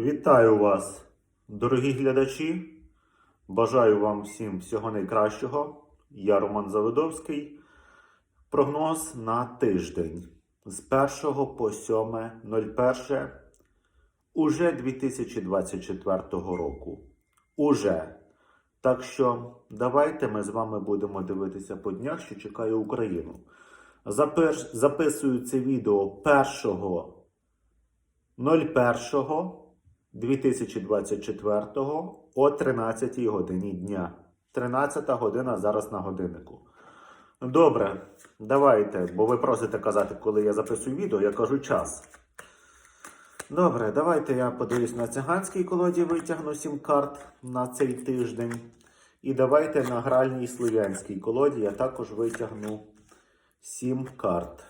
Вітаю вас, дорогі глядачі. Бажаю вам всім всього найкращого. Я Роман Завидовський. Прогноз на тиждень з 1 по 7.01 уже 2024 року. Уже. Так що давайте ми з вами будемо дивитися по днях, що чекає Україну. Запиш- Записую це відео 1 01.2024 о 13 годині дня. 13 година зараз на годиннику. Добре, давайте, бо ви просите казати, коли я записую відео, я кажу час. Добре, давайте я подивлюсь на циганській колоді, витягну 7 карт на цей тиждень. І давайте на гральній слов'янській колоді я також витягну 7 карт.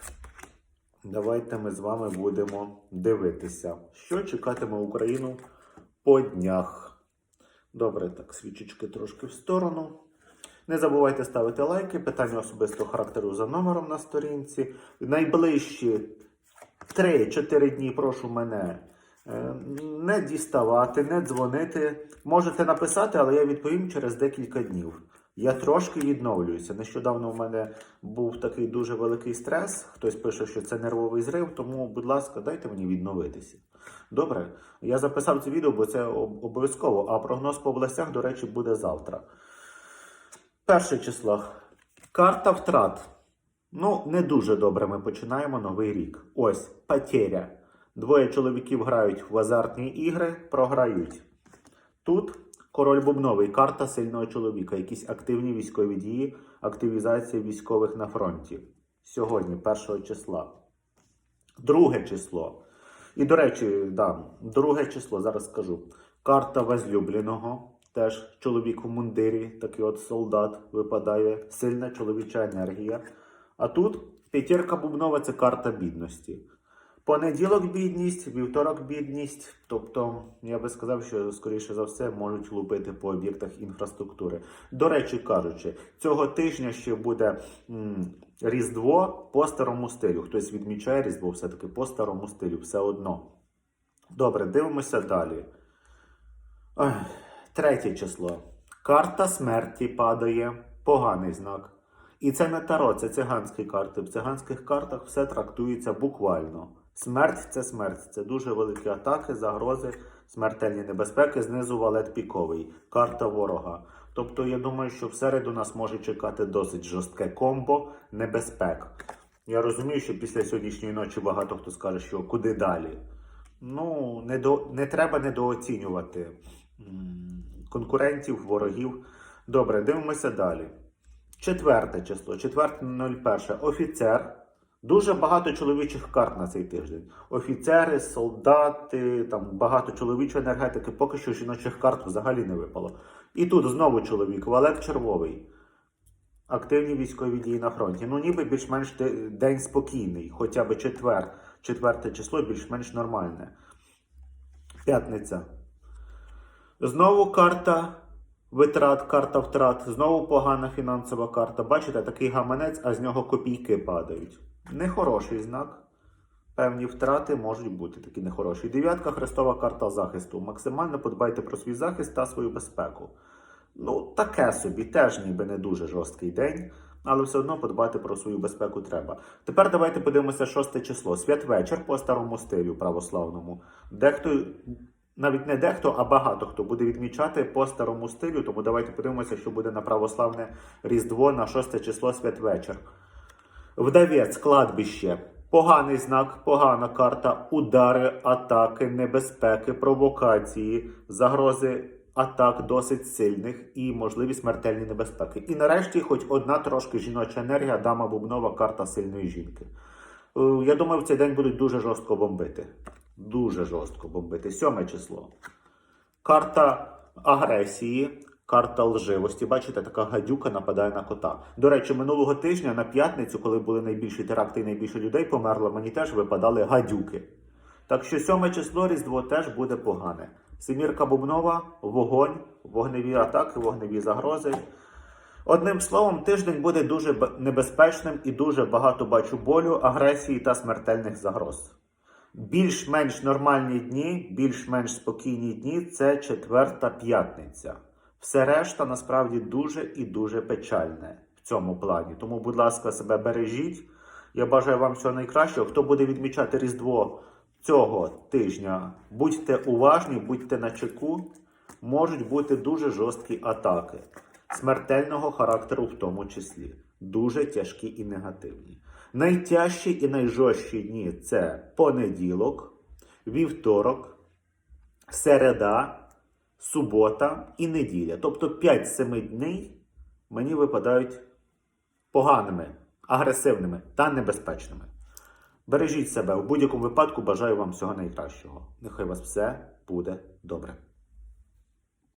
Давайте ми з вами будемо дивитися, що чекатиме Україну по днях. Добре, так, свічечки трошки в сторону. Не забувайте ставити лайки, питання особистого характеру за номером на сторінці. Найближчі 3-4 дні прошу мене е, не діставати, не дзвонити. Можете написати, але я відповім через декілька днів. Я трошки відновлююся. Нещодавно у мене був такий дуже великий стрес. Хтось пише, що це нервовий зрив, тому, будь ласка, дайте мені відновитися. Добре, я записав це відео, бо це обов'язково. А прогноз по областях, до речі, буде завтра. Перше число. Карта втрат. Ну, не дуже добре ми починаємо новий рік. Ось потеря. Двоє чоловіків грають в азартні ігри, програють. Тут король бубновий, карта сильного чоловіка, якісь активні військові дії, активізація військових на фронті. Сьогодні, 1 числа. Друге число. І, до речі, да, друге число, зараз скажу. Карта возлюбленого. Теж чоловік у мундирі, такий от солдат випадає, сильна чоловіча енергія. А тут п'ятірка бубнова це карта бідності. Понеділок бідність, вівторок бідність. Тобто, я би сказав, що скоріше за все можуть лупити по об'єктах інфраструктури. До речі, кажучи, цього тижня ще буде м, Різдво по старому стилю. Хтось відмічає Різдво все-таки по старому стилю, все одно. Добре, дивимося далі. Ой, третє число. Карта смерті падає. Поганий знак. І це не таро, це циганські карти. В циганських картах все трактується буквально. Смерть це смерть. Це дуже великі атаки, загрози, смертельні небезпеки. Знизу валет піковий. Карта ворога. Тобто, я думаю, що в середу нас може чекати досить жорстке комбо небезпек. Я розумію, що після сьогоднішньої ночі багато хто скаже, що куди далі. Ну, не, до, не треба недооцінювати конкурентів, ворогів. Добре, дивимося далі. Четверте число, четверте 01. Офіцер. Дуже багато чоловічих карт на цей тиждень. Офіцери, солдати, там багато чоловічої енергетики, поки що жіночих карт взагалі не випало. І тут знову чоловік, Валет Червовий. Активні військові дії на фронті. Ну, ніби більш-менш день спокійний, хоча б четвер. Четверте число більш-менш нормальне. П'ятниця. Знову карта витрат, карта втрат. Знову погана фінансова карта. Бачите, такий гаманець, а з нього копійки падають. Нехороший знак. Певні втрати можуть бути такі нехороші. Дев'ятка хрестова карта захисту. Максимально подбайте про свій захист та свою безпеку. Ну, таке собі, теж ніби не дуже жорсткий день, але все одно подбати про свою безпеку треба. Тепер давайте подивимося шосте число. Святвечір по старому стилю православному. Дехто, навіть не дехто, а багато хто буде відмічати по старому стилю, тому давайте подивимося, що буде на православне Різдво на шосте число святвечір. Вдавець, кладбище. Поганий знак, погана карта, удари, атаки, небезпеки, провокації, загрози атак досить сильних і можливі смертельні небезпеки. І нарешті, хоч одна трошки жіноча енергія, дама бубнова, карта сильної жінки. Е, Я думаю, в цей день будуть дуже жорстко бомбити. Дуже жорстко бомбити. Сьоме число. Карта агресії, карта лживості. Бачите, така гадюка нападає на кота. До речі, минулого тижня на п'ятницю, коли були найбільші теракти і найбільше людей померло, мені теж випадали гадюки. Так що сьоме число Різдво теж буде погане. Семірка Бубнова, вогонь, вогневі атаки, вогневі загрози. Одним словом, тиждень буде дуже небезпечним і дуже багато бачу болю, агресії та смертельних загроз. Більш-менш нормальні дні, більш-менш спокійні дні це четверта п'ятниця. Все решта насправді дуже і дуже печальне в цьому плані. Тому, будь ласка, себе бережіть. Я бажаю вам всього найкращого. Хто буде відмічати Різдво цього тижня, будьте уважні, будьте на чеку. Можуть бути дуже жорсткі атаки, смертельного характеру в тому числі, дуже тяжкі і негативні. Найтяжчі і найжорстчі дні це понеділок, вівторок, середа, субота і неділя. Тобто 5-7 днів мені випадають поганими, агресивними та небезпечними. Бережіть себе в будь-якому випадку. Бажаю вам всього найкращого. Нехай у вас все буде добре.